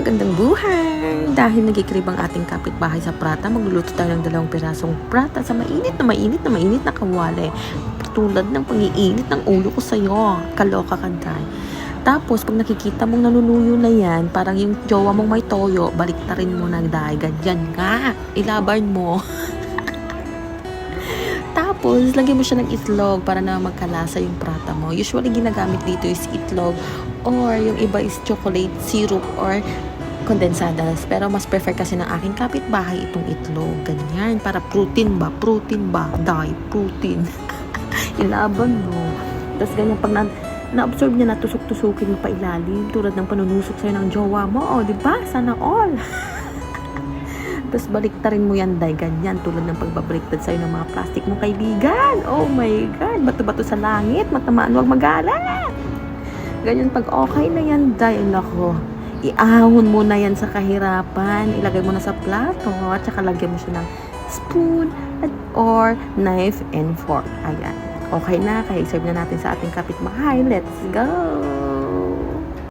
magandang buhay! Dahil nagkikrib ang ating kapitbahay sa prata, magluluto tayo ng dalawang pirasong prata sa mainit na mainit na mainit na kawali. Tulad ng pangiinit ng ulo ko sa'yo. Kaloka ka, Day. Tapos, pag nakikita mong nanunuyo na yan, parang yung jowa mong may toyo, balik na rin mo na, Day. Ganyan nga. Ilaban mo. Tapos, lagyan mo siya ng itlog para na magkalasa yung prata mo. Usually, ginagamit dito is itlog or yung iba is chocolate syrup or kondensadas. Pero mas prefer kasi ng aking kapitbahay itong itlog. Ganyan. Para protein ba? Protein ba? Dye. Protein. Ilaban mo. Tapos ganyan pag na, na-absorb niya na tusok-tusukin mo pa ilalim tulad ng panunusok sa'yo ng jowa mo. O, di ba? Sana all. Tapos baliktarin mo yan, day, ganyan, tulad ng pagbabaliktad sa'yo ng mga plastic mong kaibigan. Oh my God, bato-bato sa langit, matamaan, huwag magalat. Ganyan, pag okay na yan, day, nako, iahon mo na yan sa kahirapan, ilagay mo na sa plato, at saka lagyan mo siya ng spoon at or knife and fork. Ayan. Okay na, kaya serve na natin sa ating kapitbahay. Let's go!